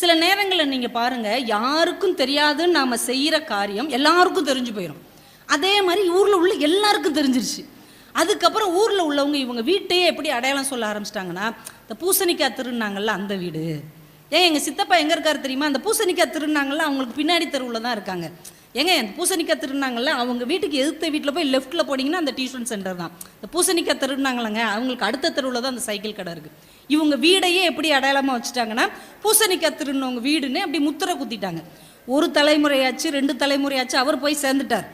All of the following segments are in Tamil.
சில நேரங்களில் நீங்கள் பாருங்கள் யாருக்கும் தெரியாதுன்னு நாம் செய்கிற காரியம் எல்லாருக்கும் தெரிஞ்சு போயிடும் அதே மாதிரி ஊரில் உள்ள எல்லாருக்கும் தெரிஞ்சிருச்சு. அதுக்கப்புறம் ஊரில் உள்ளவங்க இவங்க வீட்டையே எப்படி அடையாளம் சொல்ல ஆரம்பிச்சிட்டாங்கன்னா இந்த பூசணிக்காய் திருநாங்கள்ல அந்த வீடு. ஏன் எங்கள் சித்தப்பா எங்கே இருக்காரு தெரியுமா? அந்த பூசணிக்காய் திருநாங்கள்ல அவங்களுக்கு பின்னாடி தெருவில் தான் இருக்காங்க. ஏங்க அந்த பூசணிக்காய் திருநாங்கள்ல அவங்க வீட்டுக்கு எதிர்த்த வீட்டில் போய் லெஃப்ட்டில் போனீங்கன்னா அந்த டியூஷன் சென்டர் தான். இந்த பூசணிக்காய் திருநாங்களங்க அவங்களுக்கு அடுத்த தெருவில் தான் அந்த சைக்கிள் கடை இருக்குது இவங்க வீடையே எப்படி அடையாளமாக வச்சுட்டாங்கன்னா பூசணிக்காய் திருநவங்க வீடுன்னு அப்படி முத்திரை குத்திட்டாங்க. ஒரு தலைமுறையாச்சு ரெண்டு தலைமுறையாச்சு அவர் போய் சேர்ந்துட்டார்.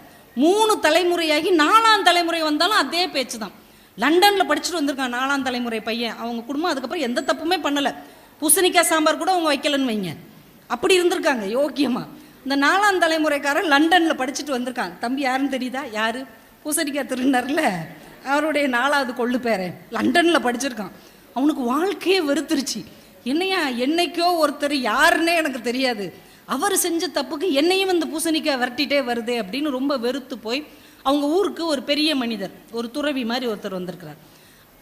மூணு தலைமுறையாகி நாலாம் தலைமுறை வந்தாலும் அதே பேச்சு தான் லண்டனில் படிச்சுட்டு வந்திருக்கான் நாலாம் தலைமுறை பையன். அவங்க குடும்பம் அதுக்கப்புறம் எந்த தப்புமே பண்ணலை. பூசணிக்காய் சாம்பார் கூட அவங்க வைக்கலன்னு வைங்க. அப்படி இருந்திருக்காங்க யோக்கியமாக இந்த நாலாம் தலைமுறைக்காரன் லண்டனில் படிச்சுட்டு வந்திருக்கான். தம்பி யாருன்னு தெரியுதா? யார்? பூசணிக்காய் திருநர்ல அவருடைய நாலாவது கொள்ளு பேரன் லண்டனில் படிச்சிருக்கான். அவனுக்கு வாழ்க்கையே வெறுத்துருச்சு. என்னையா என்னைக்கோ ஒருத்தர் யாருன்னே எனக்கு தெரியாது. அவர் செஞ்ச தப்புக்கு என்னையும் இந்த பூசணிக்காய் விரட்டிகிட்டே வருதே அப்படின்னு ரொம்ப வெறுத்து போய் அவங்க ஊருக்கு ஒரு பெரிய மனிதர் ஒரு துறவி மாதிரி ஒருத்தர் வந்திருக்கிறார்.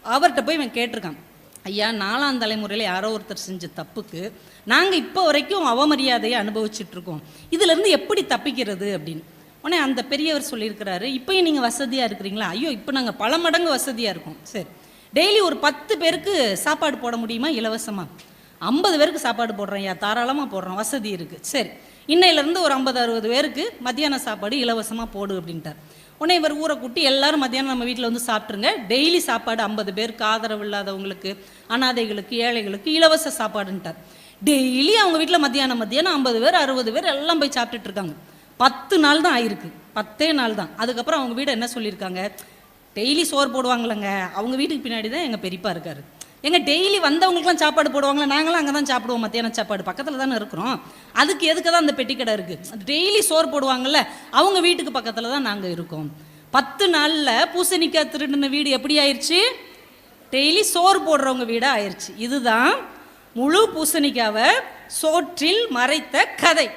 அவர்கிட்ட போய் இவன் கேட்டிருக்கான் ஐயா நாலாம் தலைமுறையில் யாரோ ஒருத்தர் செஞ்ச தப்புக்கு நாங்கள் இப்போ வரைக்கும் அவமரியாதையை அனுபவிச்சுட்ருக்கோம். இதுலேருந்து எப்படி தப்பிக்கிறது? அப்படின்னு. உடனே அந்த பெரியவர் சொல்லியிருக்கிறாரு இப்போயும் நீங்கள் வசதியாக இருக்கிறீங்களா? ஐயோ இப்போ நாங்கள் பல மடங்கு வசதியாக இருக்கோம். சரி. டெய்லி ஒரு பத்து பேருக்கு சாப்பாடு போட முடியுமா? இலவசமாக ஐம்பது பேருக்கு சாப்பாடு போடுறேன் ஐயா. தாராளமாக போடுறோம். வசதி இருக்குது சரி. இன்னையிலேருந்து ஒரு ஐம்பது அறுபது பேருக்கு மத்தியான சாப்பாடு இலவசமாக போடு அப்படின்ட்டார். உடனே இவர் ஊரை கூட்டி எல்லாரும் மத்தியானம் நம்ம வீட்டில் வந்து சாப்பிட்ருங்க டெய்லி சாப்பாடு ஐம்பது பேருக்கு ஆதரவு இல்லாதவங்களுக்கு அனாதைகளுக்கு ஏழைகளுக்கு இலவச சாப்பாடுன்ட்டார். டெய்லி அவங்க வீட்டில் மத்தியானம் மத்தியானம் ஐம்பது பேர் அறுபது பேர் எல்லாம் போய் சாப்பிட்டுட்டு இருக்காங்க. பத்து நாள் தான் ஆயிருக்கு. பத்தே நாள் தான். அதுக்கப்புறம் அவங்க வீடு என்ன சொல்லியிருக்காங்க? டெய்லி சோறு போடுவாங்களங்க அவங்க வீட்டுக்கு பின்னாடி தான் எங்கள் பெரியப்பா இருக்கார். எங்கள் டெய்லி வந்தவங்களுக்குலாம் சாப்பாடு போடுவாங்களே நாங்களாம் அங்கே தான் சாப்பிடுவோம் மத்தியான சாப்பாடு. பக்கத்தில் தானே இருக்கிறோம். அதுக்கு எதுக்கு தான் அந்த பெட்டி கடை இருக்குது டெய்லி சோறு போடுவாங்கள்ல அவங்க வீட்டுக்கு பக்கத்தில் தான் நாங்கள் இருக்கோம். பத்து நாளில் பூசணிக்காய் திருடின வீடு எப்படி ஆயிடுச்சு டெய்லி சோறு போடுறவங்க வீடாக ஆயிடுச்சு இதுதான் முழு பூசணிக்காவை சோற்றில் மறைத்த கதை.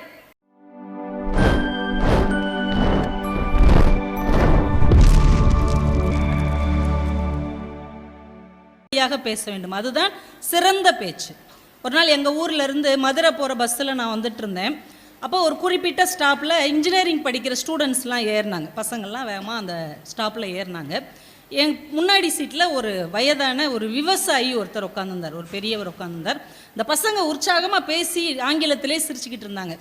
சரியாக பேச வேண்டும். அதுதான் சிறந்த பேச்சு. ஒரு நாள் எங்கள் ஊரில் இருந்து மதுரை போகிற பஸ்ஸில் நான் வந்துட்டு இருந்தேன். அப்போ ஒரு குறிப்பிட்ட ஸ்டாப்பில் இன்ஜினியரிங் படிக்கிற ஸ்டூடெண்ட்ஸ்லாம் ஏறினாங்க. பசங்கள்லாம் வேகமாக அந்த ஸ்டாப்பில் ஏறினாங்க. என் முன்னாடி சீட்டில் ஒரு வயதான ஒரு விவசாயி ஒருத்தர் உட்காந்துருந்தார் ஒரு பெரியவர் உட்காந்துருந்தார் இந்த பசங்க உற்சாகமாக பேசி ஆங்கிலத்திலே சிரிச்சுக்கிட்டு இருந்தாங்க.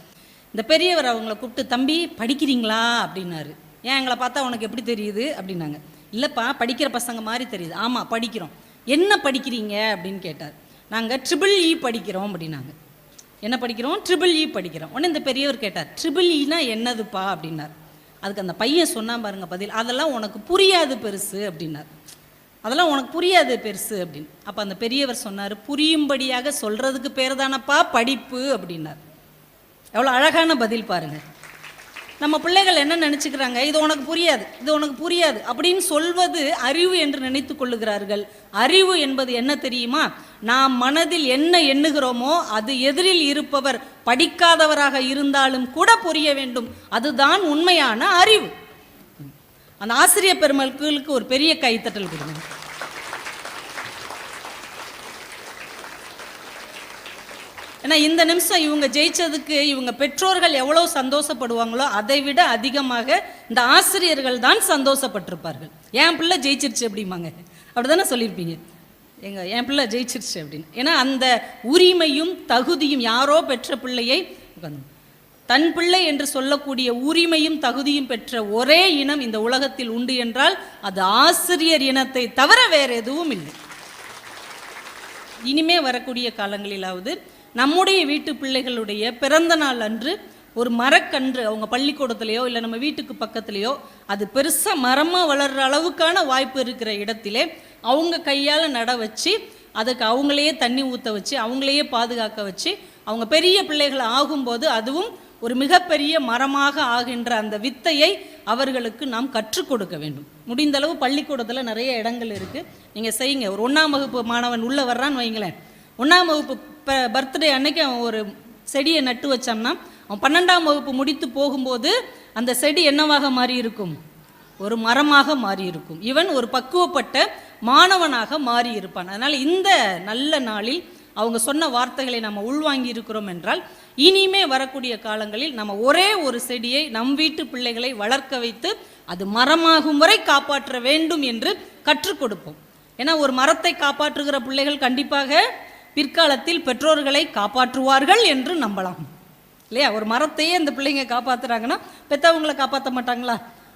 இந்த பெரியவர் அவங்கள கூப்பிட்டு தம்பி படிக்கிறீங்களா? அப்படின்னாரு. ஏன் எங்களை பார்த்தா உனக்கு எப்படி தெரியுது? அப்படின்னாங்க. இல்லைப்பா படிக்கிற பசங்க மாதிரி தெரியுது. ஆமாம் படிக்கிறோம். என்ன படிக்கிறீங்க அப்படின்னு கேட்டார். நாங்கள் ட்ரிபிள் இ e படிக்கிறோம் அப்படின்னாங்க. என்ன படிக்கிறோம்? ட்ரிபிள் இ e படிக்கிறோம். உடனே இந்த பெரியவர் கேட்டார் ட்ரிபிள் இனா e என்னதுப்பா? அப்படின்னார். அதுக்கு அந்த பையன் சொன்னான் பாருங்க பதில் அதெல்லாம் உனக்கு புரியாது பெருசு அப்படின்னார். அதெல்லாம் உனக்கு புரியாது பெருசு அப்படின்னு. அப்போ அந்த பெரியவர் சொன்னார் புரியும்படியாக சொல்கிறதுக்கு பேர் தானப்பா படிப்பு அப்படின்னார். எவ்வளோ அழகான பதில் பாருங்கள் நம்ம பிள்ளைகள் என்ன நினச்சிக்கிறாங்க? இது உனக்கு புரியாது இது உனக்கு புரியாது அப்படின்னு சொல்வது அறிவு என்று நினைத்து கொள்ளுகிறார்கள். அறிவு என்பது என்ன தெரியுமா? நாம் மனதில் என்ன எண்ணுகிறோமோ அது எதிரில் இருப்பவர் படிக்காதவராக இருந்தாலும் கூட புரிய வேண்டும். அதுதான் உண்மையான அறிவு. அந்த ஆசிரியர் பெருமக்களுக்கு ஒரு பெரிய கைத்தட்டல் கொடுங்க. ஏன்னா இந்த நிமிஷம் இவங்க ஜெயிச்சதுக்கு இவங்க பெற்றோர்கள் எவ்வளோ சந்தோஷப்படுவாங்களோ அதை விட அதிகமாக இந்த ஆசிரியர்கள் தான் சந்தோஷப்பட்டிருப்பார்கள். என் பிள்ளை ஜெயிச்சிருச்சு அப்படிம்பாங்க. அப்படிதானே சொல்லியிருப்பீங்க. எங்க என் பிள்ளை ஜெயிச்சிருச்சு அப்படின்னு. ஏன்னா அந்த உரிமையும் தகுதியும் யாரோ பெற்ற பிள்ளையை தன் பிள்ளை என்று சொல்லக்கூடிய உரிமையும் தகுதியும் பெற்ற ஒரே இனம் இந்த உலகத்தில் உண்டு என்றால் அது ஆசிரியர் இனத்தை தவிர வேற எதுவும் இல்லை. இனிமே வரக்கூடிய காலங்களிலாவது நம்முடைய வீட்டு பிள்ளைகளுடைய பிறந்த நாள் அன்று ஒரு மரக்கன்று அவங்க பள்ளிக்கூடத்துலையோ இல்லை நம்ம வீட்டுக்கு பக்கத்துலேயோ அது பெருசாக மரமாக வளர்கிற அளவுக்கான வாய்ப்பு இருக்கிற இடத்திலே அவங்க கையால் நட வச்சு அதுக்கு அவங்களையே தண்ணி ஊற்ற வச்சு அவங்களையே பாதுகாக்க வச்சு அவங்க பெரிய பிள்ளைகள் ஆகும்போது அதுவும் ஒரு மிகப்பெரிய மரமாக ஆகின்ற அந்த வித்தையை அவர்களுக்கு நாம் கற்றுக் கொடுக்க வேண்டும். முடிந்த அளவு பள்ளிக்கூடத்தில் நிறைய இடங்கள் இருக்குது நீங்கள் செய்யுங்க. ஒரு ஒன்றாம் வகுப்பு மாணவன் உள்ளே வர்றான்னு வைங்களேன். ஒன்றாம் வகுப்பு பர்த்டே அன்னைக்கு அவன் ஒரு செடியை நட்டு வச்சான்னா அவன் பன்னெண்டாம் வகுப்பு முடித்து போகும்போது அந்த செடி என்னவாக மாறி இருக்கும் ஒரு மரமாக மாறி இருக்கும் இவன் ஒரு பக்குவப்பட்ட மாணவனாக மாறி இருப்பான் அதனால் இந்த நல்ல நாளில் அவங்க சொன்ன வார்த்தைகளை நம்ம உள்வாங்கி இருக்கிறோம் என்றால் இனிமே வரக்கூடிய காலங்களில் நம்ம ஒரே ஒரு செடியை நம் வீட்டு பிள்ளைகளை வளர்க்க வைத்து அது மரமாகும் வரை காப்பாற்ற வேண்டும் என்று கற்றுக் கொடுப்போம். ஏன்னா ஒரு மரத்தை காப்பாற்றுகிற பிள்ளைகள் கண்டிப்பாக பிற்காலத்தில் பெற்றோர்களை காப்பாற்றுவார்கள் என்று நம்பலாம். இல்லையா? ஒரு மரத்தையே அந்த பிள்ளைங்க காப்பாற்றுறாங்கன்னா பெற்றவங்களை காப்பாற்ற மாட்டாங்களா?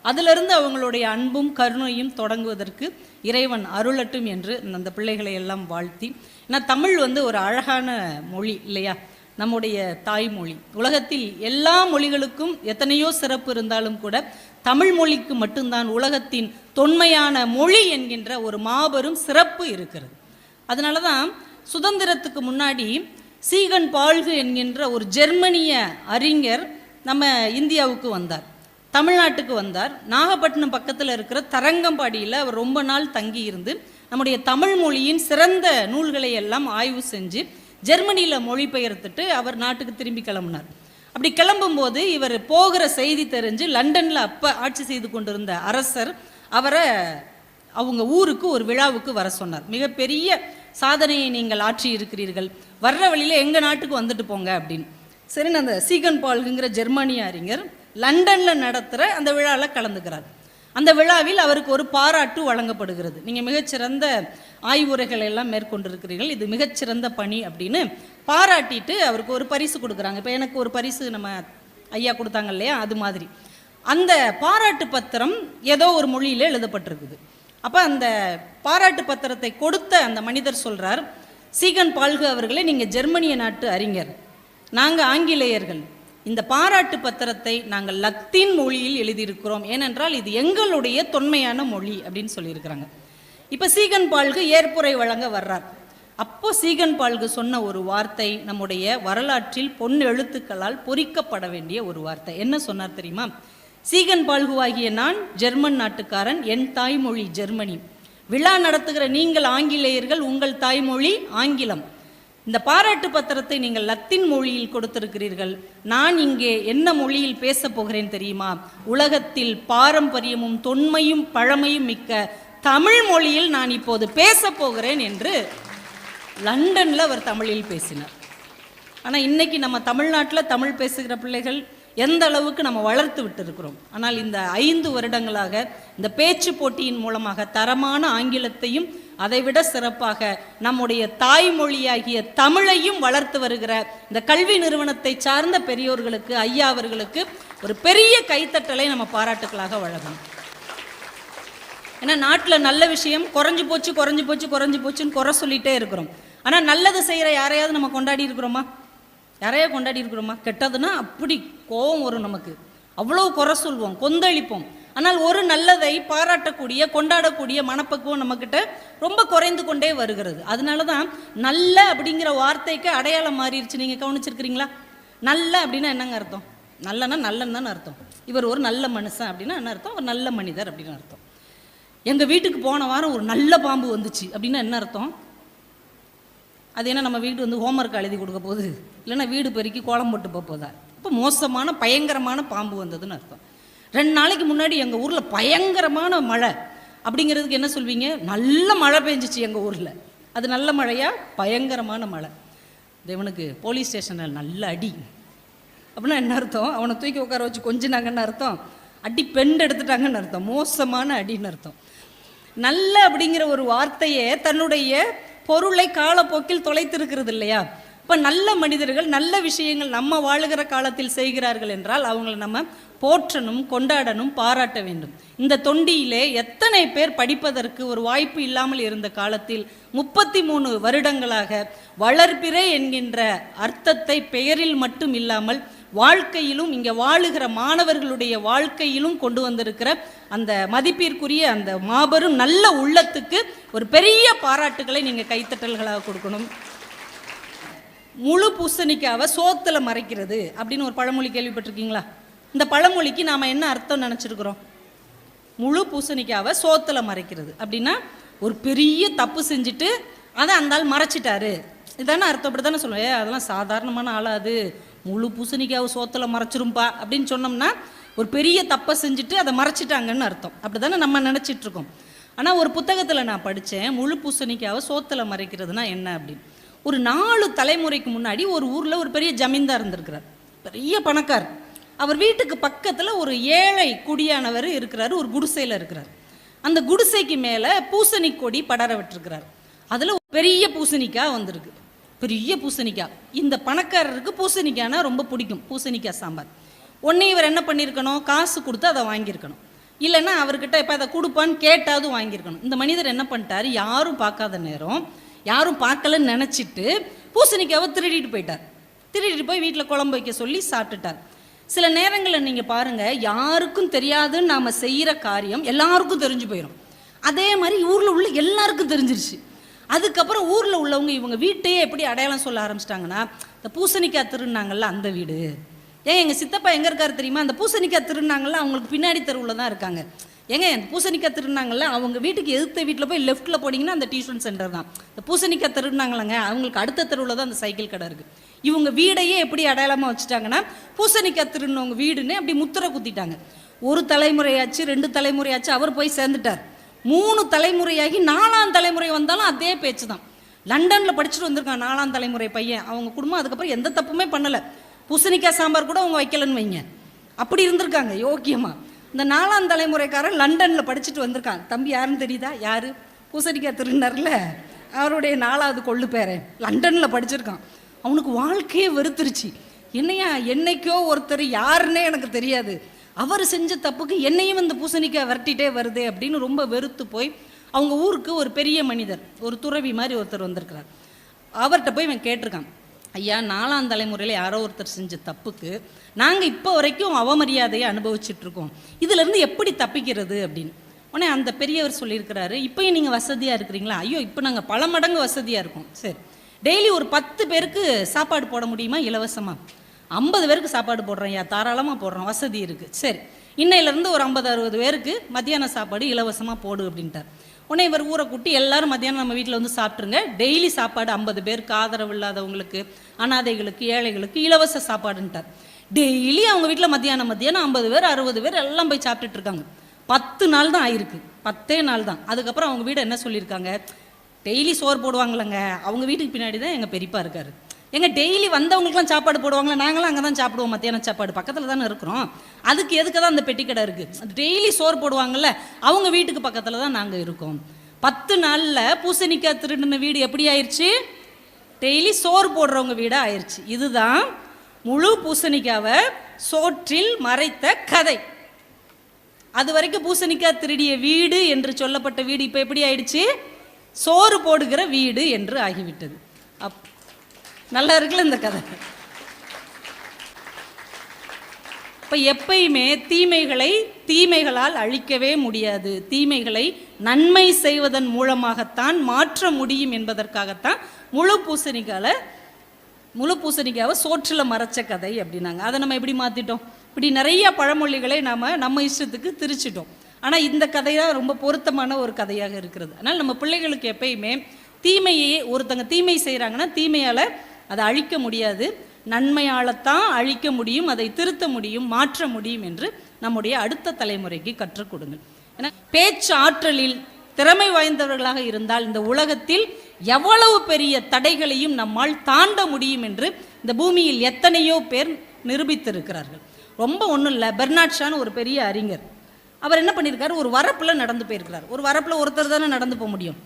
அதிலிருந்து அவங்களுடைய அன்பும் கருணையும் தொடங்குவதற்கு இறைவன் அருளட்டும் என்று அந்த பிள்ளைகளை எல்லாம் வாழ்த்தி. ஏன்னா தமிழ் வந்து ஒரு அழகான மொழி இல்லையா? நம்முடைய தாய்மொழி. உலகத்தில் எல்லா மொழிகளுக்கும் எத்தனையோ சிறப்பு இருந்தாலும் கூட தமிழ் மொழிக்கு மட்டும்தான் உலகத்தின் தொன்மையான மொழி என்கின்ற ஒரு மாபெரும் சிறப்பு இருக்கிறது. அதனால தான் சுதந்திரத்துக்கு முன்னாடி சீகன் பால்கு என்கின்ற ஒரு ஜெர்மனிய அறிஞர் நம்ம இந்தியாவுக்கு வந்தார் தமிழ்நாட்டுக்கு வந்தார். நாகப்பட்டினம் பக்கத்தில் இருக்கிற தரங்கம்பாடியில் அவர் ரொம்ப நாள் தங்கி இருந்து நம்முடைய தமிழ் மொழியின் சிறந்த நூல்களை எல்லாம் ஆய்வு செஞ்சு ஜெர்மனியில் மொழிபெயர்த்துட்டு அவர் நாட்டுக்கு திரும்பி கிளம்புனார். அப்படி கிளம்பும்போது இவர் போகிற செய்தி தெரிஞ்சு லண்டனில் அப்போ ஆட்சி செய்து கொண்டிருந்த அரசர் அவரை அவங்க ஊருக்கு ஒரு விழாவுக்கு வர சொன்னார். மிகப்பெரிய சாதனையை நீங்கள் ஆற்றி இருக்கிறீர்கள். வர்ற வழியில் எங்கள் நாட்டுக்கு வந்துட்டு போங்க அப்படின்னு. சரி அந்த சீகன் பால்குங்கிற ஜெர்மனிய அறிஞர் லண்டனில் நடத்துகிற அந்த விழாவில் கலந்துக்கிறார். அந்த விழாவில் அவருக்கு ஒரு பாராட்டு வழங்கப்படுகிறது. நீங்கள் மிகச்சிறந்த ஆய்வுரைகள் எல்லாம் மேற்கொண்டிருக்கிறீர்கள். இது மிகச்சிறந்த பணி அப்படின்னு பாராட்டிட்டு அவருக்கு ஒரு பரிசு கொடுக்குறாங்க. இப்போ எனக்கு ஒரு பரிசு நம்ம ஐயா கொடுத்தாங்க இல்லையா? அது மாதிரி. அந்த பாராட்டு பத்திரம் ஏதோ ஒரு மொழியில் எழுதப்பட்டிருக்குது. அப்போ அந்த பாராட்டு பத்திரத்தை கொடுத்த அந்த மனிதர் சொல்கிறார் சீகன் பால்கு அவர்களே நீங்கள் ஜெர்மனிய நாட்டு அறிஞர். நாங்கள் ஆங்கிலேயர்கள். இந்த பாராட்டு பத்திரத்தை நாங்கள் லத்தீன் மொழியில் எழுதியிருக்கிறோம். ஏனென்றால் இது எங்களுடைய தொன்மையான மொழி அப்படின்னு சொல்லியிருக்கிறாங்க. இப்போ சீகன் பால்கு ஏற்புரை வழங்க வர்றார். அப்போ சீகன் பால்கு சொன்ன ஒரு வார்த்தை நம்முடைய வரலாற்றில் பொன் எழுத்துக்களால் பொறிக்கப்பட வேண்டிய ஒரு வார்த்தை. என்ன சொன்னார் தெரியுமா? சீகன் பால்குவாகிய நான் ஜெர்மன் நாட்டுக்காரன் என் தாய்மொழி ஜெர்மனி. விழா நடத்துகிற நீங்கள் ஆங்கிலேயர்கள் உங்கள் தாய்மொழி ஆங்கிலம். இந்த பாராட்டு பத்திரத்தை நீங்கள் லத்தீன் மொழியில் கொடுத்திருக்கிறீர்கள். நான் இங்கே என்ன மொழியில் பேசப் போகிறேன் தெரியுமா? உலகத்தில் பாரம்பரியமும் தொன்மையும் பழமையும் மிக்க தமிழ் மொழியில் நான் இப்போது பேசப் போகிறேன் என்று லண்டனில் அவர் தமிழில் பேசினார். ஆனால் இன்னைக்கு நம்ம தமிழ்நாட்டில் தமிழ் பேசுகிற பிள்ளைகள் எந்த அளவுக்கு நம்ம வளர்த்து விட்டிருக்கிறோம். ஆனால் இந்த ஐந்து வருடங்களாக இந்த பேச்சு போட்டியின் மூலமாக தரமான ஆங்கிலத்தையும் அதைவிட சிறப்பாக நம்முடைய தாய்மொழியாகிய தமிழையும் வளர்த்து வருகிற இந்த கல்வி நிறுவனத்தை சார்ந்த பெரியோர்களுக்கு ஐயா அவர்களுக்கு ஒரு பெரிய கைத்தட்டலை நம்ம பாராட்டுக்களாக வழங்கணும். ஏன்னா நாட்டில் நல்ல விஷயம் குறைஞ்சு போச்சு குறைஞ்சு போச்சு குறைஞ்சு போச்சுன்னு குறை சொல்லிட்டே இருக்கிறோம். ஆனால் நல்லது செய்கிற யாரையாவது நம்ம கொண்டாடி இருக்கிறோமா? நிறைய கொண்டாடி இருக்கிறோமா? கெட்டதுன்னா அப்படி கோபம் வரும் நமக்கு. அவ்வளோ குறை சொல்வோம் கொந்தளிப்போம். ஆனால் ஒரு நல்லதை பாராட்டக்கூடிய கொண்டாடக்கூடிய மனப்பக்குவம் நம்மக்கிட்ட ரொம்ப குறைந்து கொண்டே வருகிறது. அதனால தான் நல்ல அப்படிங்கிற வார்த்தைக்கு அடையாளம் மாறிடுச்சு நீங்கள் கவனிச்சிருக்கிறீங்களா? நல்ல அப்படின்னா என்னங்க அர்த்தம்? நல்லனா நல்லன்னு அர்த்தம். இவர் ஒரு நல்ல மனுஷன் அப்படின்னா என்ன அர்த்தம்? ஒரு நல்ல மனிதர் அப்படின்னு அர்த்தம். எங்கள் வீட்டுக்கு போன வாரம் ஒரு நல்ல பாம்பு வந்துச்சு அப்படின்னா என்ன அர்த்தம்? அது என்ன நம்ம வீடு வந்து ஹோம்ஒர்க் எழுதி கொடுக்க போகுது. இல்லைன்னா வீடு பெருக்கி கோலம் போட்டு போக போதா? இப்போ மோசமான பயங்கரமான பாம்பு வந்ததுன்னு அர்த்தம். ரெண்டு நாளைக்கு முன்னாடி எங்கள் ஊரில் பயங்கரமான மழை. அப்படிங்கிறதுக்கு என்ன சொல்வீங்க? நல்ல மழை பெஞ்சிச்சு எங்கள் ஊரில். அது நல்ல மழையா? பயங்கரமான மழை. தேவனுக்கு போலீஸ் ஸ்டேஷனில் நல்ல அடி. அப்படின்னா என்ன அர்த்தம்? அவனை தூக்கி உட்கார வச்சு கொஞ்சினாங்கன்னு அர்த்தம். அடி பெண்டு எடுத்துட்டாங்கன்னு அர்த்தம். மோசமான அடின்னு அர்த்தம். நல்ல அப்படிங்கிற ஒரு வார்த்தையை தன்னுடைய பொருளை காலப்போக்கில் தொலைத்திருக்கிறது இல்லையா? இப்போ நல்ல மனிதர்கள் நல்ல விஷயங்கள் நம்ம வாழுகிற காலத்தில் செய்கிறார்கள் என்றால் அவங்கள நம்ம போற்றணும் கொண்டாடணும் பாராட்ட வேண்டும். இந்த தொண்டியிலே எத்தனை பேர் படிப்பதற்கு ஒரு வாய்ப்பு இல்லாமல் இருந்த காலத்தில் முப்பத்தி மூணு வருடங்களாக வளர்பிறை என்கின்ற அர்த்தத்தை பெயரில் மட்டும் இல்லாமல் வாழ்க்கையிலும் இங்கே வாழுகிற மாணவர்களுடைய வாழ்க்கையிலும் கொண்டு வந்திருக்கிற அந்த மதிப்பிற்குரிய அந்த மாபெரும் நல்ல உள்ளத்துக்கு ஒரு பெரிய பாராட்டுகளை நீங்கள் கைத்தட்டல்களாக கொடுக்கணும். முழு பூசணிக்காவை சோத்தில் மறைக்கிறது அப்படின்னு ஒரு பழமொழி கேள்விப்பட்டிருக்கீங்களா? இந்த பழமொழிக்கு நாம் என்ன அர்த்தம் நினச்சிருக்கிறோம்? முழு பூசணிக்காவை சோத்தில் மறைக்கிறது அப்படின்னா ஒரு பெரிய தப்பு செஞ்சுட்டு அதை அந்த ஆள் மறைச்சிட்டாரு. இதானே அர்த்தம் அப்படி தானே சொல்லுவேன் அதெல்லாம் சாதாரணமான ஆளாது முழு பூசணிக்காவை சோத்தில் மறைச்சிரும்பா அப்படின்னு சொன்னோம்னா ஒரு பெரிய தப்பை செஞ்சுட்டு அதை மறைச்சிட்டாங்கன்னு அர்த்தம். அப்படி தானே நம்ம நினச்சிட்ருக்கோம். ஆனால் ஒரு புத்தகத்தில் நான் படித்தேன் முழு பூசணிக்காவை சோத்தில் மறைக்கிறதுனா என்ன அப்படின்னு. ஒரு நாலு தலைமுறைக்கு முன்னாடி ஒரு ஊரில் ஒரு பெரிய ஜமீன்தார் இருந்திருக்கிறார். பெரிய பணக்கார் அவர் வீட்டுக்கு பக்கத்தில் ஒரு ஏழை குடியானவர் இருக்கிறாரு ஒரு குடிசையில் இருக்கிறார். அந்த குடிசைக்கு மேலே பூசணி கொடி படர விட்டுருக்கிறார். அதில் பெரிய பூசணிக்காய் வந்திருக்கு. பெரிய பூசணிக்காய். இந்த பணக்காரருக்கு பூசணிக்காய்னா ரொம்ப பிடிக்கும். பூசணிக்காய் சாம்பார். ஒன்று இவர் என்ன பண்ணியிருக்கணும் காசு கொடுத்து அதை வாங்கியிருக்கணும். இல்லைன்னா அவர்கிட்ட இப்போ அதை கொடுப்பான்னு கேட்டாவது வாங்கியிருக்கணும். இந்த மனிதர் என்ன பண்ணிட்டாரு? யாரும் பார்க்காத நேரம் யாரும் பார்க்கலன்னு நினச்சிட்டு பூசணிக்காவை திருடிட்டு போயிட்டார். திருடிட்டு போய் வீட்டில் குழம்பு வைக்க சொல்லி சாப்பிட்டுட்டார். சில நேரங்களில் நீங்கள் பாருங்கள் யாருக்கும் தெரியாதுன்னு நாம் செய்கிற காரியம் எல்லாருக்கும் தெரிஞ்சு போயிடும் அதே மாதிரி ஊரில் உள்ள எல்லாருக்கும் தெரிஞ்சிருச்சு. அதுக்கப்புறம் ஊரில் உள்ளவங்க இவங்க வீட்டையே எப்படி அடையாளம் சொல்ல ஆரம்பிச்சிட்டாங்கன்னா இந்த பூசணிக்காய் திருநாங்கள்ல அந்த வீடு. ஏன் எங்கள் சித்தப்பா எங்கே இருக்காரு தெரியுமா? அந்த பூசணிக்காய் திருநாங்கள்ல அவங்களுக்கு பின்னாடி தெருவில் தான் இருக்காங்க. ஏங்க இந்த பூசணிக்காய் திருநாங்கள்ல அவங்க வீட்டுக்கு எதிர்த்த வீட்டில் போய் லெஃப்ட்டில் போனீங்கன்னா அந்த டியூஷன் சென்டர் தான். இந்த பூசணிக்காய் திருநாங்களாங்க அவங்களுக்கு அடுத்த தெருவில் தான் அந்த சைக்கிள் கடை இருக்குது இவங்க வீடையே எப்படி அடையாளமாக வச்சுட்டாங்கன்னா பூசணிக்காய் திருநவங்க வீடுன்னு அப்படி முத்திரை குத்திட்டாங்க. ஒரு தலைமுறையாச்சு ரெண்டு தலைமுறையாச்சு அவர் போய் சேர்ந்துட்டார். மூணு தலைமுறையாகி நாலாம் தலைமுறை வந்தாலும் அதே பேச்சு தான் லண்டனில் படிச்சுட்டு வந்திருக்கான் நாலாம் தலைமுறை பையன். அவங்க குடும்பம் அதுக்கப்புறம் எந்த தப்புமே பண்ணலை. பூசணிக்காய் சாம்பார் கூட அவங்க வைக்கலன்னு வைங்க. அப்படி இருந்திருக்காங்க யோக்கியமாக இந்த நாலாம் தலைமுறைக்காரன் லண்டனில் படிச்சுட்டு வந்திருக்கான். தம்பி யாருன்னு தெரியுதா? யார்? பூசணிக்காய் திருநர்ல அவருடைய நாலாவது கொள்ளு பேரன். லண்டனில் படிச்சிருக்கான். அவனுக்கு வாழ்க்கையே வெறுத்துருச்சு. என்னையா என்னைக்கோ ஒருத்தர் யாருன்னே எனக்கு தெரியாது. அவர் செஞ்ச தப்புக்கு என்னையும் இந்த பூசணிக்காய் விரட்டிட்டே வருதே அப்படின்னு ரொம்ப வெறுத்து போய் அவங்க ஊருக்கு ஒரு பெரிய மனிதர் ஒரு துறவி மாதிரி ஒருத்தர் வந்திருக்கிறார். அவர்கிட்ட போய் இவன் கேட்டிருக்கான் ஐயா நாலாம் தலைமுறையில் யாரோ ஒருத்தர் செஞ்ச தப்புக்கு நாங்கள் இப்போ வரைக்கும் அவமரியாதையை அனுபவிச்சிட்ருக்கோம் இருக்கோம். எப்படி தப்பிக்கிறது? அப்படின்னு. உடனே அந்த பெரியவர் சொல்லியிருக்கிறாரு இப்போயும் நீங்கள் வசதியாக இருக்கிறீங்களா? ஐயோ இப்போ நாங்கள் பல மடங்கு வசதியாக இருக்கோம். சரி. டெய்லி ஒரு பத்து பேருக்கு சாப்பாடு போட முடியுமா இலவசமாக ஐம்பது பேருக்கு சாப்பாடு போடுறோம் ஐயா. தாராளமாக போடுறோம். வசதி இருக்குது சரி. இன்னையிலேருந்து ஒரு ஐம்பது அறுபது பேருக்கு மத்தியான சாப்பாடு இலவசமாக போடு அப்படின்ட்டார். உடனே இவர் ஊரை கூட்டி எல்லாரும் மத்தியானம் நம்ம வீட்டில் வந்து சாப்பிட்ருங்க டெய்லி சாப்பாடு ஐம்பது பேருக்கு ஆதரவு இல்லாதவங்களுக்கு அனாதைகளுக்கு ஏழைகளுக்கு இலவச சாப்பாடுன்ட்டார். டெய்லி அவங்க வீட்டில் மத்தியானம் மத்தியானம் ஐம்பது பேர் அறுபது பேர் எல்லாம் போய் சாப்பிட்டுட்டு இருக்காங்க. பத்து நாள் தான் ஆயிருக்கு. பத்தே நாள் தான். அதுக்கப்புறம் அவங்க வீடு என்ன சொல்லியிருக்காங்க? டெய்லி சோறு போடுவாங்களங்க அவங்க வீட்டுக்கு பின்னாடி தான் எங்கள் பெரியப்பா இருக்காரு. எங்க டெய்லி வந்தவங்களுக்குலாம் சாப்பாடு போடுவாங்களே நாங்களும் அங்கே தான் சாப்பிடுவோம் மத்தியானம் சாப்பாடு. பக்கத்தில் தானே இருக்கிறோம். அதுக்கு எதுக்கு தான் அந்த பெட்டி கடை இருக்குது டெய்லி சோறு போடுவாங்கல்ல அவங்க வீட்டுக்கு பக்கத்தில் தான் நாங்கள் இருக்கோம். பத்து நாளில் பூசணிக்காய் திருடின வீடு எப்படி ஆயிடுச்சு டெய்லி சோறு போடுறவங்க வீடாக ஆயிடுச்சு இதுதான் முழு பூசணிக்காவை சோற்றில் மறைத்த கதை. அது வரைக்கும் பூசணிக்காய் திருடிய வீடு என்று சொல்லப்பட்ட வீடு இப்போ எப்படி ஆயிடுச்சு? சோறு போடுகிற வீடு என்று ஆகிவிட்டது. அப் நல்லா இருக்குல்ல இந்த கதை? இப்போ எப்பயுமே தீமைகளை தீமைகளால் அழிக்கவே முடியாது. தீமைகளை நன்மை செய்வதன் மூலமாகத்தான் மாற்ற முடியும் என்பதற்காகத்தான் முழு பூசணிக்கால முழு பூசணிக்காவை சோற்றில் மறைச்ச கதை அப்படின்னாங்க. அதை நம்ம எப்படி மாற்றிட்டோம் இப்படி நிறைய பழமொழிகளை நாம் நம்ம இஷ்டத்துக்கு திரிச்சிட்டோம். ஆனால் இந்த கதை தான் ரொம்ப பொருத்தமான ஒரு கதையாக இருக்கிறது. அதனால் நம்ம பிள்ளைகளுக்கு எப்பயுமே தீமையே ஒருத்தங்க தீமை செய்கிறாங்கன்னா தீமையால் அதை அழிக்க முடியாது. நன்மையாளத்தான் அழிக்க முடியும் அதை திருத்த முடியும் மாற்ற முடியும் என்று நம்முடைய அடுத்த தலைமுறைக்கு கற்றுக் கொடுங்கள். ஏன்னா பேச்சு ஆற்றலில் திறமை வாய்ந்தவர்களாக இருந்தால் இந்த உலகத்தில் எவ்வளவு பெரிய தடைகளையும் நம்மால் தாண்ட முடியும் என்று இந்த பூமியில் எத்தனையோ பேர் நிரூபித்திருக்கிறார்கள். ரொம்ப ஒன்றும் இல்லை. பெர்னாட் ஷான்னு ஒரு பெரிய அறிஞர். அவர் என்ன பண்ணியிருக்காரு ஒரு வரப்பில் நடந்து போயிருக்கிறார். ஒரு வரப்பில் ஒருத்தர் தானே நடந்து போக முடியும்.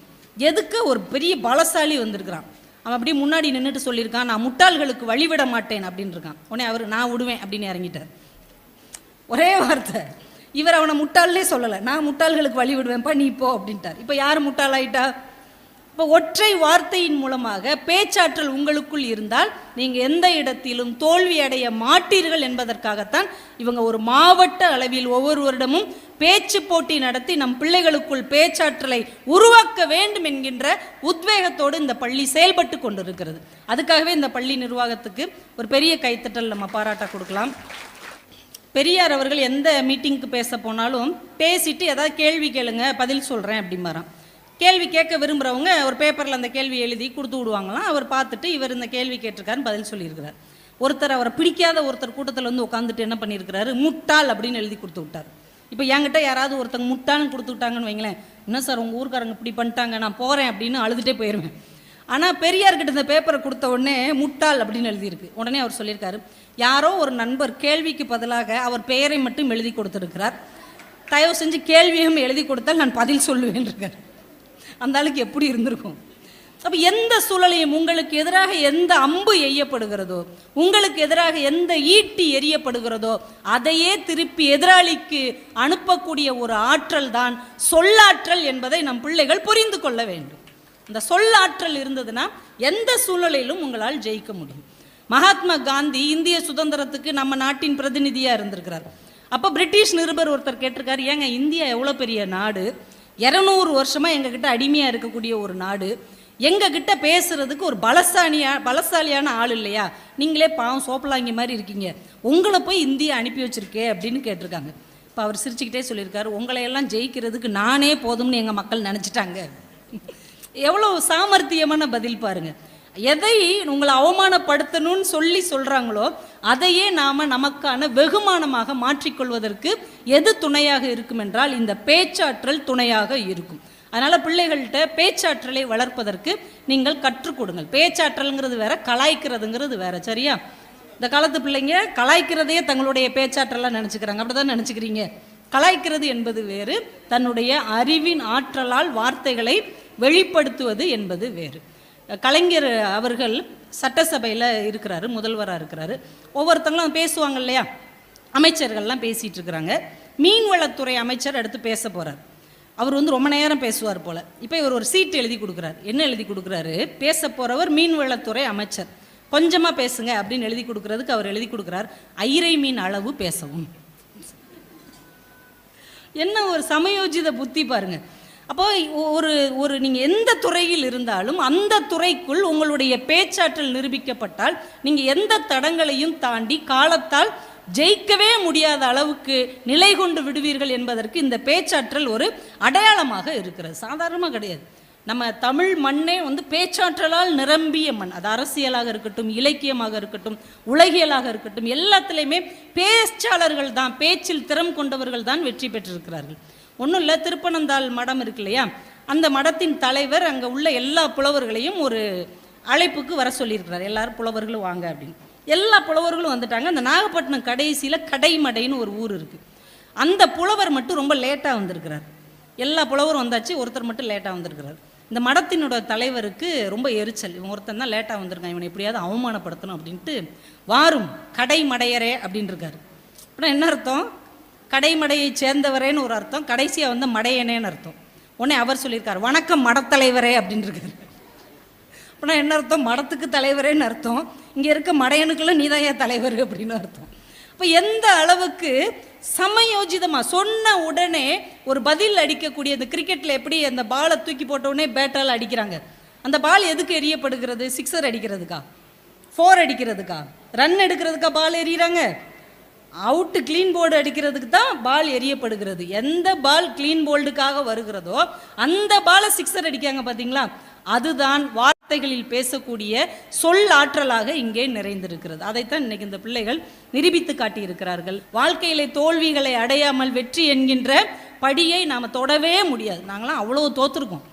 எதுக்கு? ஒரு பெரிய பலசாலி வந்திருக்கிறான். அவன் அப்படியே முன்னாடி நின்றுட்டு சொல்லியிருக்கான் நான் முட்டாள்களுக்கு வழிவிட மாட்டேன் அப்படின்னு இருக்கான் உடனே அவர் நான் விடுவேன் அப்படின்னு இறங்கிட்டார். ஒரே வார்த்தை. இவர் அவனை முட்டாள்லே சொல்லலை. நான் முட்டாள்களுக்கு வழி விடுவேன்ப்பா நீ போ அப்படின்ட்டார். இப்போ யார் முட்டாளாயிட்டா? இப்போ ஒற்றை வார்த்தையின் மூலமாக பேச்சாற்றல் உங்களுக்குள் இருந்தால் நீங்கள் எந்த இடத்திலும் தோல்வி அடைய மாட்டீர்கள் என்பதற்காகத்தான் இவங்க ஒரு மாவட்ட அளவில் ஒவ்வொருவரிடமும் பேச்சு போட்டி நடத்தி நம் பிள்ளைகளுக்குள் பேச்சாற்றலை உருவாக்க வேண்டும் என்கின்ற உத்வேகத்தோடு இந்த பள்ளி செயல்பட்டு கொண்டிருக்கிறது. அதுக்காகவே இந்த பள்ளி நிர்வாகத்துக்கு ஒரு பெரிய கைத்தட்டல் நம்ம பாராட்ட கொடுக்கலாம். பெரியார் அவர்கள் எந்த மீட்டிங்க்கு பேச போனாலும் பேசிட்டு ஏதாவது கேள்வி கேளுங்க பதில் சொல்கிறேன் அப்படிம்பாரான் கேள்வி கேட்க விரும்புகிறவங்க ஒரு பேப்பரில் அந்த கேள்வி எழுதி கொடுத்து விடுவாங்களாம். அவர் பார்த்துட்டு இவர் இந்த கேள்வி கேட்டிருக்காருன்னு பதில் சொல்லியிருக்கிறார். ஒருத்தர் அவரை பிடிக்காத ஒருத்தர் கூட்டத்தில் வந்து உட்காந்துட்டு என்ன பண்ணியிருக்கிறாரு? முட்டாள் அப்படின்னு எழுதி கொடுத்து விட்டார். இப்போ என்கிட்ட யாராவது ஒருத்தங்க முட்டாள்னு கொடுத்து விட்டாங்கன்னு வைங்களேன். என்ன சார் உங்கள் ஊருக்காரங்க இப்படி பண்ணிட்டாங்க நான் போகிறேன் அப்படின்னு அழுதுகிட்டே போயிடுவேன் ஆனால் பெரியார்கிட்ட இந்த பேப்பரை கொடுத்த உடனே முட்டாள் அப்படின்னு எழுதியிருக்கு. உடனே அவர் சொல்லியிருக்காரு யாரோ ஒரு நண்பர் கேள்விக்கு பதிலாக அவர் பெயரை மட்டும் எழுதி கொடுத்துருக்கிறார். தயவு செஞ்சு கேள்வியும் எழுதி கொடுத்தால் நான் பதில் சொல்லுவேன் இருக்கார் அந்த ஆளுக்கு எப்படி இருந்திருக்கும்? அப்போ எந்த சூழலையும் உங்களுக்கு எதிராக எந்த அம்பு எய்யப்படுகிறதோ உங்களுக்கு எதிராக எந்த ஈட்டி எரியப்படுகிறதோ அதையே திருப்பி எதிராளிக்கு அனுப்பக்கூடிய ஒரு ஆற்றல் தான் சொல்லாற்றல் என்பதை நம் பிள்ளைகள் புரிந்து கொள்ள வேண்டும். இந்த சொல்லாற்றல் இருந்ததுன்னா எந்த சூழலிலும் உங்களால் ஜெயிக்க முடியும். மகாத்மா காந்தி இந்திய சுதந்திரத்துக்கு நம்ம நாட்டின் பிரதிநிதியாக இருந்திருக்கிறார். அப்போ பிரிட்டிஷ் நிருபர் ஒருத்தர் கேட்டிருக்காரு ஏங்க இந்தியா எவ்வளோ பெரிய நாடு? இரநூறு வருஷமாக எங்ககிட்ட அடிமையாக இருக்கக்கூடிய ஒரு நாடு. எங்ககிட்ட பேசுறதுக்கு ஒரு பலசாலியா பலசாலியான ஆள் இல்லையா? நீங்களே பாவம் சோப்பலாங்கி மாதிரி இருக்கீங்க. உங்களை போய் இந்தியா அனுப்பி வச்சிருக்கே அப்படின்னு கேட்டிருக்காங்க. இப்போ அவர் சிரிச்சுக்கிட்டே சொல்லியிருக்காரு உங்களை எல்லாம் ஜெயிக்கிறதுக்கு நானே போதும்னு எங்கள் மக்கள் நினச்சிட்டாங்க. எவ்வளோ சாமர்த்தியமான பதில் பாருங்க. எதை உங்களை அவமானப்படுத்தணும்னு சொல்லி சொல்கிறாங்களோ அதையே நாம் நமக்கான வெகுமானமாக மாற்றிக்கொள்வதற்கு எது துணையாக இருக்கும் என்றால் இந்த பேச்சாற்றல் துணையாக இருக்கும். அதனால் பிள்ளைகள்கிட்ட பேச்சாற்றலை வளர்ப்பதற்கு நீங்கள் கற்றுக் கொடுங்கள். பேச்சாற்றல்ங்கிறது வேற கலாய்க்கிறதுங்கிறது வேற சரியா? இந்த காலத்து பிள்ளைங்க கலாய்க்கிறதையே தங்களுடைய பேச்சாற்றலாக நினச்சிக்கிறாங்க. அப்படி தான் நினச்சிக்கிறீங்க. கலாய்க்கிறது என்பது வேறு தன்னுடைய அறிவின் ஆற்றலால் வார்த்தைகளை வெளிப்படுத்துவது என்பது வேறு. கலைஞர் அவர்கள் சட்டசபையில் இருக்கிறாரு முதல்வராக இருக்கிறாரு. ஒவ்வொருத்தங்களும் பேசுவாங்க இல்லையா? அமைச்சர்கள்லாம் பேசிகிட்டு இருக்கிறாங்க. மீன்வளத்துறை அமைச்சர் அடுத்து பேச போகிறார் அவர் வந்து ரொம்ப நேரம் பேசுவார் போல். இப்போ இவர் ஒரு சீட் எழுதி கொடுக்குறாரு. என்ன எழுதி கொடுக்குறாரு? பேச போகிறவர் மீன்வளத்துறை அமைச்சர். கொஞ்சமாக பேசுங்க அப்படின்னு எழுதி கொடுக்குறதுக்கு அவர் எழுதி கொடுக்குறார். ஐரை மீன் அளவு பேசவும். என்ன ஒரு சமயோஜித புத்தி பாருங்க. அப்போ ஒரு ஒரு நீங்கள் எந்த துறையில் இருந்தாலும் அந்த துறைக்குள் உங்களுடைய பேச்சாற்றல் நிரூபிக்கப்பட்டால் நீங்கள் எந்த தடங்களையும் தாண்டி காலத்தால் ஜெயிக்கவே முடியாத அளவுக்கு நிலை கொண்டு விடுவீர்கள் என்பதற்கு இந்த பேச்சாற்றல் ஒரு அடையாளமாக இருக்கிறது. சாதாரணமாக கிடையாது. நம்ம தமிழ் மண்ணே வந்து பேச்சாற்றலால் நிரம்பிய மண். அது அரசியலாக இருக்கட்டும் இலக்கியமாக இருக்கட்டும் உலகியலாக இருக்கட்டும் எல்லாத்துலேயுமே பேச்சாளர்கள் தான் பேச்சில் திறம் கொண்டவர்கள் தான் வெற்றி பெற்றிருக்கிறார்கள். ஒன்றும் இல்லை திருப்பனந்தாள் மடம் இருக்கு இல்லையா? அந்த மடத்தின் தலைவர் அங்கே உள்ள எல்லா புலவர்களையும் ஒரு அழைப்புக்கு வர சொல்லியிருக்கிறார். எல்லாரும் புலவர்களும் வாங்க அப்படின்னு. எல்லா புலவர்களும் வந்துட்டாங்க. அந்த நாகப்பட்டினம் கடைசியில் கடைமடைன்னு ஒரு ஊர் இருக்குது அந்த புலவர் மட்டும் ரொம்ப லேட்டாக வந்திருக்கிறார். எல்லா புலவரும் வந்தாச்சு ஒருத்தர் மட்டும் லேட்டாக வந்திருக்கிறார். இந்த மடத்தினோட தலைவருக்கு ரொம்ப எரிச்சல். இவன் ஒருத்தன் தான் லேட்டாக வந்திருக்கான். இவனை எப்படியாவது அவமானப்படுத்தணும் அப்படின்ட்டு வாரும் கடைமடையரே அப்படின்னு இருக்காரு. அப்படின்னா என்ன அர்த்தம்? கடைமடையை சேர்ந்தவரேன்னு ஒரு அர்த்தம். கடைசியாக வந்து மடையனேன்னு அர்த்தம். உடனே அவர் சொல்லியிருக்கார் வணக்கம் மடத்தலைவரே அப்படின்னு இருக்காரு அப்படின்னா என்ன அர்த்தம்? மடத்துக்கு தலைவரேன்னு அர்த்தம். இங்கே இருக்க மடையனுக்குள்ள நீதான் ஏன் தலைவர் அப்படின்னு அர்த்தம். இப்போ எந்த அளவுக்கு சமயோஜிதமாக சொன்ன உடனே ஒரு பதில் அடிக்கக்கூடிய இந்த கிரிக்கெட்டில் எப்படி அந்த பாலை தூக்கி போட்ட உடனே பேட்டால் அடிக்கிறாங்க? அந்த பால் எதுக்கு எரியப்படுகிறது? சிக்ஸர் அடிக்கிறதுக்கா? ஃபோர் அடிக்கிறதுக்கா? ரன் எடுக்கிறதுக்கா பால் எறிகிறாங்க? அவுட்டு க்ளீன் போர்டு அடிக்கிறதுக்கு தான் பால் எரியப்படுகிறது எந்த பால் க்ளீன் போல்டுக்காக வருகிறதோ அந்த பாலை சிக்ஸர் அடிக்காங்க பார்த்தீங்களா அதுதான் வார்த்தைகளில் பேசக்கூடிய சொல் ஆற்றலாக இங்கே நிறைந்திருக்கிறது. அதைத்தான் இன்னைக்கு இந்த பிள்ளைகள் நிரூபித்து காட்டியிருக்கிறார்கள். வாழ்க்கையிலே தோல்விகளை அடையாமல் வெற்றி என்கின்ற படியை நாம் தொடவே முடியாது. நாங்களாம் அவ்வளோ தோற்றுருக்கோம்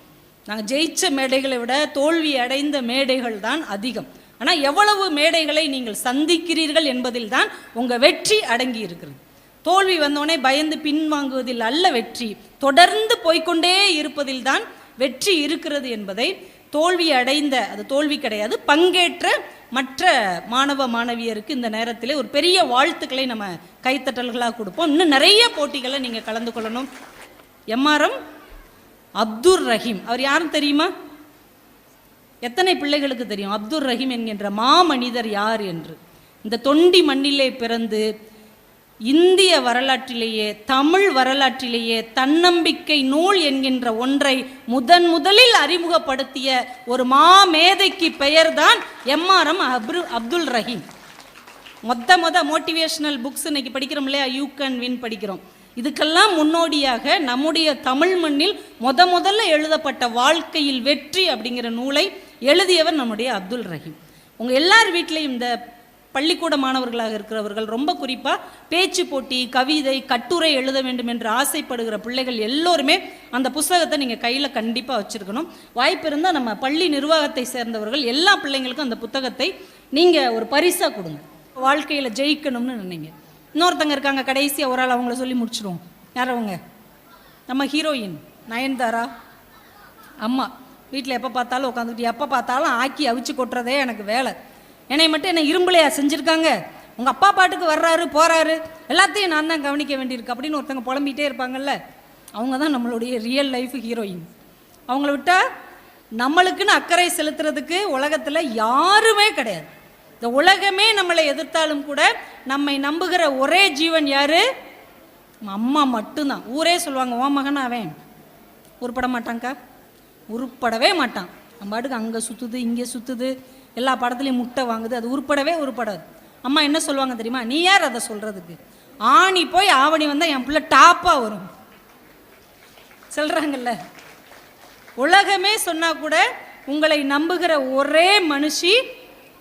நாங்கள் ஜெயிச்ச மேடைகளை விட தோல்வி அடைந்த மேடைகள் தான் அதிகம். ஆனால் எவ்வளவு மேடைகளை நீங்கள் சந்திக்கிறீர்கள் என்பதில் தான் உங்கள் வெற்றி அடங்கி இருக்கிறது தோல்வி வந்தோடனே பயந்து பின்வாங்குவதில் அல்ல வெற்றி. தொடர்ந்து போய்க்கொண்டே இருப்பதில் தான் வெற்றி இருக்கிறது என்பதை தோல்வி அடைந்த அது தோல்வி கிடையாது பங்கேற்ற மற்ற மாணவ மாணவியருக்கு இந்த நேரத்தில் ஒரு பெரிய வாழ்த்துக்களை நம்ம கைத்தட்டல்களாக கொடுப்போம். இன்னும் நிறைய போட்டிகளை நீங்கள் கலந்து கொள்ளணும். எம்ஆர்எம் அப்துர் ரஹீம். அவர் யாரும் தெரியுமா? எத்தனை பிள்ளைகளுக்கு தெரியும்? அப்துர் ரஹீம் என்கின்ற மாமனிதர் யார் என்று. இந்த தொண்டி மண்ணிலே பிறந்து இந்திய வரலாற்றிலேயே தமிழ் வரலாற்றிலேயே தன்னம்பிக்கை நூல் என்கின்ற ஒன்றை முதன் முதலில் அறிமுகப்படுத்திய ஒரு மாமேதைக்கு பெயர்தான் எம்ஆர்எம் அப்ரு அப்துல் ரஹீம். மொத்த மொத மோட்டிவேஷனல் புக்ஸ் இன்னைக்கு படிக்கிறோம் இல்லையா? யூ கேன் வின் படிக்கிறோம். இதுக்கெல்லாம் முன்னோடியாக நம்முடைய தமிழ் மண்ணில் முத முதல்ல எழுதப்பட்ட வாழ்க்கையில் வெற்றி அப்படிங்கிற நூலை எழுதியவர் நம்முடைய அப்துல் ரஹீம். உங்கள் எல்லார் வீட்லேயும் இந்த பள்ளிக்கூட மாணவர்களாக இருக்கிறவர்கள் ரொம்ப குறிப்பாக பேச்சு போட்டி கவிதை கட்டுரை எழுத வேண்டும் என்று ஆசைப்படுகிற பிள்ளைகள் எல்லோருமே அந்த புஸ்தகத்தை நீங்கள் கையில் கண்டிப்பாக வச்சுருக்கணும். வாய்ப்பு இருந்தால் நம்ம பள்ளி நிர்வாகத்தை சேர்ந்தவர்கள் எல்லா பிள்ளைங்களுக்கும் அந்த புத்தகத்தை நீங்கள் ஒரு பரிசாக கொடுங்க. வாழ்க்கையில் ஜெயிக்கணும்னு நினைங்க. இன்னொருத்தங்க இருக்காங்க கடைசியாக ஒரு ஆள் அவங்கள சொல்லி முடிச்சிடுவோம் யார் அவங்க? நம்ம ஹீரோயின் நயன்தாரா? அம்மா. வீட்டில் எப்போ பார்த்தாலும் உட்காந்துக்கிட்டு எப்போ பார்த்தாலும் ஆக்கி அவிச்சு கொட்டுறதே எனக்கு வேலை. என்னை மட்டும் என்ன இரும்புலையா செஞ்சுருக்காங்க? உங்கள் அப்பா பாட்டுக்கு வர்றாரு போகிறாரு எல்லாத்தையும் நான் தான் கவனிக்க வேண்டியிருக்கு அப்படின்னு ஒருத்தங்க புலம்பிகிட்டே இருப்பாங்கல்ல. அவங்க தான் நம்மளுடைய ரியல் லைஃப் ஹீரோயின் அவங்கள விட்டால் நம்மளுக்குன்னு அக்கறை செலுத்துறதுக்கு உலகத்தில் யாருமே கிடையாது. இந்த உலகமே நம்மளை எதிர்த்தாலும் கூட நம்மை நம்புகிற ஒரே ஜீவன் யார்? அம்மா மட்டும்தான். ஊரே சொல்லுவாங்க ஓ மகன் அவன். உருப்பட மாட்டாங்க்கா உருப்படவே மாட்டான். நம்ம பாட்டுக்கு அங்கே சுற்றுது இங்கே சுற்றுது எல்லா படத்துலையும் முட்டை வாங்குது அது உருப்படவே உருப்படாது அம்மா என்ன சொல்லுவாங்க தெரியுமா? நீ யார் அதை சொல்கிறதுக்கு ஆணி போய் ஆவணி வந்தால் என் பிள்ளை டாப்பாக வரும். சொல்கிறாங்கல்ல உலகமே சொன்னால் கூட உங்களை நம்புகிற ஒரே மனுஷி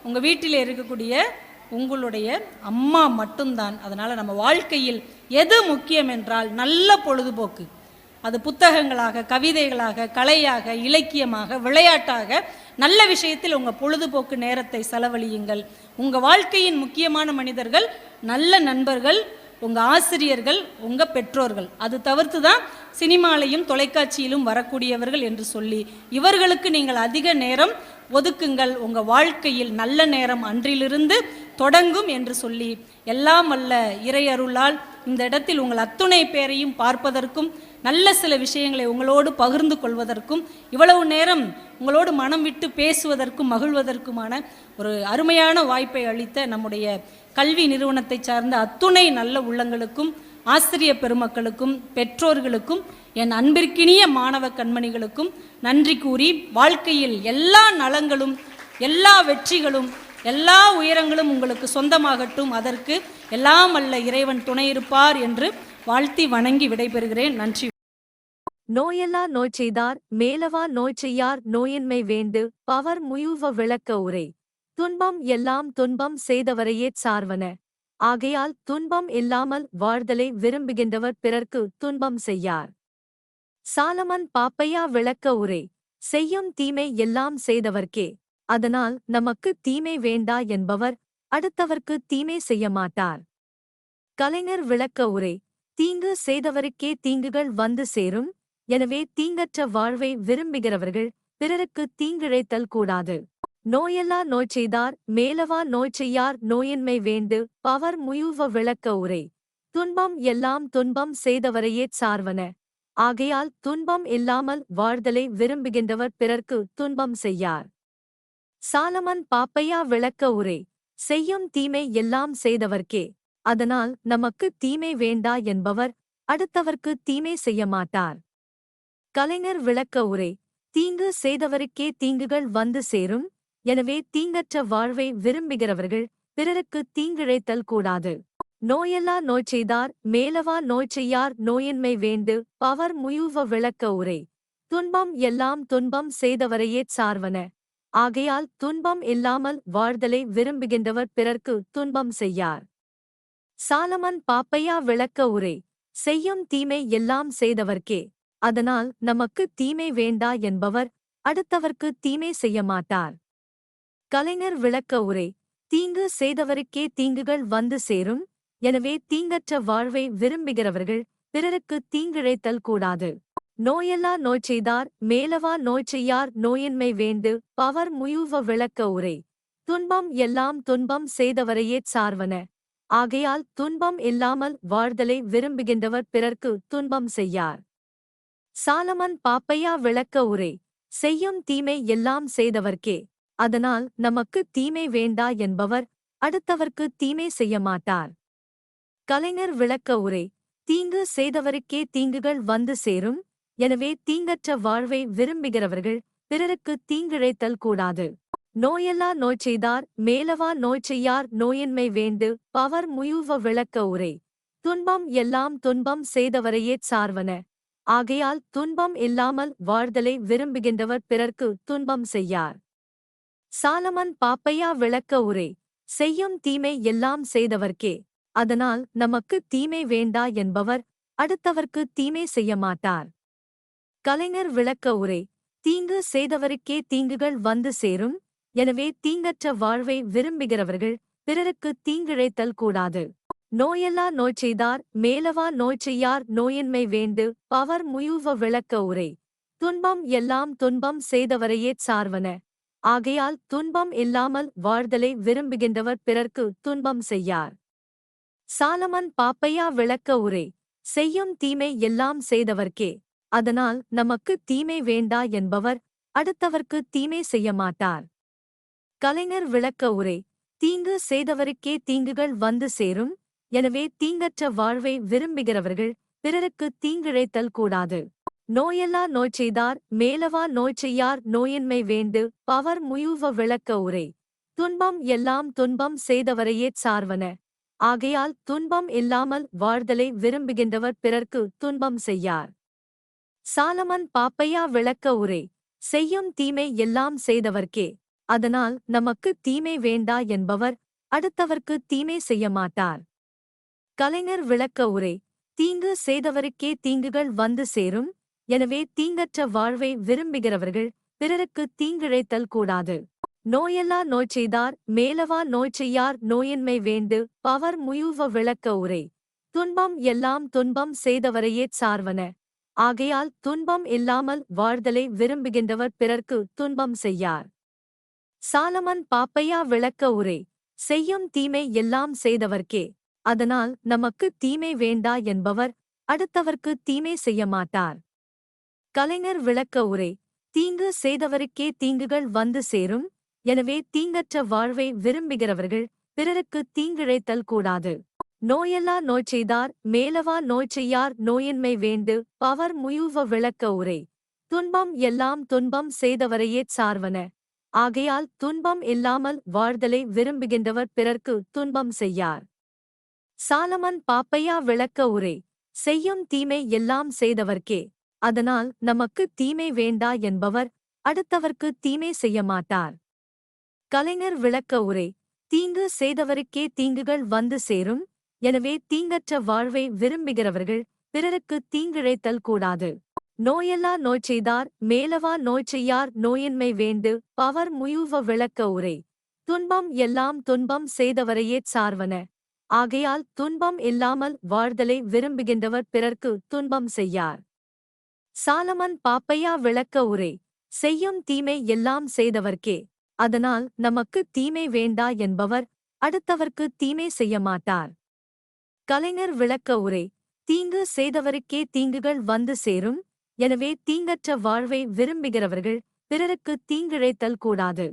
உங்கள் வீட்டில் இருக்கக்கூடிய உங்களுடைய அம்மா மட்டும்தான். அதனால் நம்ம வாழ்க்கையில் எது முக்கியம் என்றால் நல்ல பொழுதுபோக்கு. அது புத்தகங்களாக கவிதைகளாக கலையாக இலக்கியமாக விளையாட்டாக நல்ல விஷயத்தில் உங்கள் பொழுதுபோக்கு நேரத்தை செலவழியுங்கள். உங்கள் வாழ்க்கையின் முக்கியமான மனிதர்கள் நல்ல நண்பர்கள் உங்கள் ஆசிரியர்கள் உங்கள் பெற்றோர்கள். அது தவிர்த்து தான் சினிமாலையும் தொலைக்காட்சியிலும் வரக்கூடியவர்கள் என்று சொல்லி இவர்களுக்கு நீங்கள் அதிக நேரம் ஒதுக்குங்கள். உங்கள் வாழ்க்கையில் நல்ல நேரம் அன்றிலிருந்து தொடங்கும் என்று சொல்லி எல்லாம் அல்ல இறையருளால் இந்த இடத்தில் உங்கள் அத்துணை பேரையும் பார்ப்பதற்கும் நல்ல சில விஷயங்களை உங்களோடு பகிர்ந்து கொள்வதற்கும் இவ்வளவு நேரம் உங்களோடு மனம் விட்டு பேசுவதற்கும் மகிழ்வதற்குமான ஒரு அருமையான வாய்ப்பை அளித்த நம்முடைய கல்வி நிறுவனத்தை சார்ந்த அத்துணை நல்ல உள்ளங்களுக்கும் ஆசிரிய பெருமக்களுக்கும் பெற்றோர்களுக்கும் என் அன்பிற்கினிய மாணவ கண்மணிகளுக்கும் நன்றி கூறி வாழ்க்கையில் எல்லா நலங்களும் எல்லா வெற்றிகளும் எல்லா உயரங்களும் உங்களுக்கு சொந்தமாகட்டும். அதற்கு எல்லாம் அல்ல இறைவன் துணை இருப்பார் என்று வாழ்த்தி வணங்கி விடைபெறுகிறேன். நன்றி. நோயெல்லா நோய் செய்தார் மேலவா நோய் செய்யார் நோயின்மை வேண்டு பவர் முயுவ விளக்க உரை. துன்பம் எல்லாம் துன்பம் செய்தவரையே சார்வன. ஆகையால் துன்பம் இல்லாமல் வாழ்தலை விரும்புகின்றவர் பிறர்க்கு துன்பம் செய்யார். சாலமன் பாப்பையா விளக்க உரை. செய்யும் தீமை எல்லாம் செய்தவர்க்கே. அதனால் நமக்கு தீமை வேண்டா என்பவர் அடுத்தவர்க்கு தீமை செய்ய மாட்டார். கலைஞர் விளக்க உரை. தீங்கு செய்தவருக்கே தீங்குகள் வந்து சேரும். எனவே தீங்கற்ற வாழ்வை விரும்புகிறவர்கள் பிறருக்கு தீங்கிழைத்தல் கூடாது. நோயெல்லா நோய் செய்தார் மேலவா நோய் செய்யார் நோயின்மை வேண்டு பவர் முயுவ விளக்க உரை. துன்பம் எல்லாம் துன்பம் செய்தவரையே சார்வன. ஆகையால் துன்பம் இல்லாமல் வாழ்தலை விரும்புகின்றவர் பிறர்க்கு துன்பம் செய்யார். சாலமன் பாப்பையா விளக்க உரை. செய்யும் தீமை எல்லாம் செய்தவர்க்கே. அதனால் நமக்கு தீமை வேண்டா என்பவர் அடுத்தவர்க்கு தீமை செய்ய மாட்டார். கலைஞர் விளக்க உரை தீங்கு செய்தவருக்கே தீங்குகள் வந்து சேரும். எனவே தீங்கற்ற வாழ்வை விரும்புகிறவர்கள் பிறருக்கு தீங்கிழைத்தல் கூடாது. நோயெல்லா நோய் செய்தார் மேலவா நோய் செய்யார் நோயின்மை வேண்டு. பவர் முயுவ விளக்க உரை துன்பம் எல்லாம் துன்பம் செய்தவரையே சார்வன. ஆகையால் துன்பம் இல்லாமல் வாழ்தலை விரும்புகின்றவர் பிறர்க்கு துன்பம் செய்யார். சாலமன் பாப்பையா விளக்க உரை செய்யும் தீமை எல்லாம் செய்தவர்க்கே அதனால் நமக்கு தீமை வேண்டா என்பவர் அடுத்தவர்க்கு தீமை செய்ய மாட்டார். கலைஞர் விளக்க உரை தீங்கு செய்தவருக்கே தீங்குகள் வந்து சேரும். எனவே தீங்கற்ற வாழ்வை விரும்புகிறவர்கள் பிறருக்கு தீங்கிழைத்தல் கூடாது. நோயெல்லா நோய் செய்தார் மேலவா நோய் செய்யார் நோயின்மை வேண்டு பவர் முயுவ விளக்க உரை துன்பம் எல்லாம் துன்பம் செய்தவரையே சார்வன. ஆகையால் துன்பம் இல்லாமல் வாழ்தலை விரும்புகின்றவர் பிறர்க்கு துன்பம் செய்யார். சாலமன் பாப்பையா விளக்க உரை செய்யும் தீமை எல்லாம் செய்தவர்க்கே அதனால் நமக்கு தீமை வேண்டா என்பவர் அடுத்தவர்க்கு தீமை செய்ய மாட்டார். கலைஞர் விளக்க உரை தீங்கு செய்தவருக்கே தீங்குகள் வந்து சேரும் எனவே தீங்கற்ற வாழ்வை விரும்புகிறவர்கள் பிறருக்கு தீங்கிழைத்தல் கூடாது. நோயெல்லா நோய் செய்தார் மேலவா நோய் செய்யார் நோயின்மை வேண்டு பவர் முயுவ விளக்க உரை துன்பம் எல்லாம் துன்பம் செய்தவரையே சார்வன. ஆகையால் துன்பம் இல்லாமல் வாழ்தலை விரும்புகின்றவர் பிறர்க்கு துன்பம் செய்யார். சாலமன் பாப்பையா விளக்க உரை செய்யும் தீமை எல்லாம் செய்தவர்க்கே அதனால் நமக்கு தீமை வேண்டா என்பவர் அடுத்தவர்க்கு தீமை செய்ய மாட்டார் கலைஞர் விளக்க உரை தீங்கு செய்தவருக்கே தீங்குகள் வந்து சேரும் எனவே தீங்கற்ற வாழ்வை விரும்புகிறவர்கள் பிறருக்கு தீங்கிழைத்தல் கூடாது. நோயெல்லா நோய் செய்தார் மேலவா நோய் செய்யார் நோயின்மை வேண்டு பவர் முயுவ விளக்க உரை. துன்பம் எல்லாம் துன்பம் செய்தவரையே சார்வன. ஆகையால் துன்பம் இல்லாமல் வாழ்தலை விரும்புகின்றவர் பிறர்க்கு துன்பம் செய்யார். சாலமன் பாப்பையா விளக்க உரை. செய்யும் தீமை எல்லாம் செய்தவர்க்கே. அதனால் நமக்கு தீமை வேண்டா என்பவர் அடுத்தவர்க்கு தீமை செய்ய மாட்டார். கலைஞர் விளக்க உரை. தீங்கு செய்தவருக்கே தீங்குகள் வந்து சேரும் எனவே தீங்கற்ற வாழ்வை விரும்புகிறவர்கள் பிறருக்கு தீங்கிழைத்தல் கூடாது. நோயெல்லா நோய் செய்தார் மேலவா நோய் செய்யார் நோயின்மை வேண்டு பவர் முயுவ விளக்க உரை. துன்பம் எல்லாம் துன்பம் செய்தவரையே சார்வன. ஆகையால் துன்பம் இல்லாமல் வாழ்தலை விரும்புகின்றவர் பிறர்க்கு துன்பம் செய்யார். சாலமன் பாப்பையா விளக்க உரை. செய்யும் தீமை எல்லாம் செய்தவர்க்கே. அதனால் நமக்கு தீமை வேண்டா என்பவர் அடுத்தவர்க்கு தீமை செய்ய மாட்டார் கலைஞர் விளக்க உரை தீங்கு செய்தவருக்கே தீங்குகள் வந்து சேரும். எனவே தீங்கற்ற வாழ்வை விரும்புகிறவர்கள் பிறருக்கு தீங்கிழைத்தல் கூடாது. நோயெல்லா நோய் செய்தார் மேலவா நோய் செய்யார் நோயின்மை வேண்டு. பவர் முயுவ விளக்க உரை துன்பம் எல்லாம் துன்பம் செய்தவரையே சார்வன. ஆகையால் துன்பம் இல்லாமல் வாழ்தலை விரும்புகின்றவர் பிறர்க்கு துன்பம் செய்யார். சாலமன் பாப்பையா விளக்க உரை செய்யும் தீமை எல்லாம் செய்தவர்க்கே அதனால் நமக்கு தீமை வேண்டா என்பவர் அடுத்தவர்க்கு தீமை செய்ய மாட்டார். கலைஞர் விளக்க உரை தீங்கு செய்தவருக்கே தீங்குகள் வந்து சேரும். எனவே தீங்கற்ற வாழ்வை விரும்புகிறவர்கள் பிறருக்கு தீங்கிழைத்தல் கூடாது. நோயெல்லா நோய் செய்தார் மேலவா நோய் செய்யார் நோயின்மை வேண்டு. பவர் முயுவ விளக்க உரை துன்பம் எல்லாம் துன்பம் செய்தவரையே சார்வன. ஆகையால் துன்பம் இல்லாமல் வாழ்தலை விரும்புகின்றவர் பிறர்க்கு துன்பம் செய்யார். சாலமன் பாப்பையா விளக்க உரை செய்யும் தீமை எல்லாம் செய்தவர்க்கே அதனால் நமக்கு தீமை வேண்டா என்பவர் அடுத்தவர்க்கு தீமை செய்ய மாட்டார். கலைஞர் விளக்க உரை தீங்கு செய்தவருக்கே தீங்குகள் வந்து சேரும் எனவே தீங்கற்ற வாழ்வை விரும்புகிறவர்கள் பிறருக்கு தீங்கிழைத்தல் கூடாது. நோயெல்லா நோய் செய்தார் மேலவா நோய் செய்யார் நோயின்மை வேண்டு பவர் முயுவ விளக்க உரை துன்பம் எல்லாம் துன்பம் செய்தவரையே சார்வன ஆகையால் துன்பம் இல்லாமல் வாழ்தலை விரும்புகின்றவர் பிறர்க்கு துன்பம் செய்யார். சாலமன் பாப்பையா விளக்க உரை செய்யும் தீமை எல்லாம் செய்தவர்க்கே அதனால் நமக்கு தீமை வேண்டா என்பவர் அடுத்தவர்க்கு தீமை செய்ய மாட்டார். கலைஞர் விளக்க உரை தீங்கு செய்தவருக்கே தீங்குகள் வந்து சேரும் எனவே தீங்கற்ற வாழ்வை விரும்புகிறவர்கள் பிறருக்கு தீங்கிழைத்தல் கூடாது.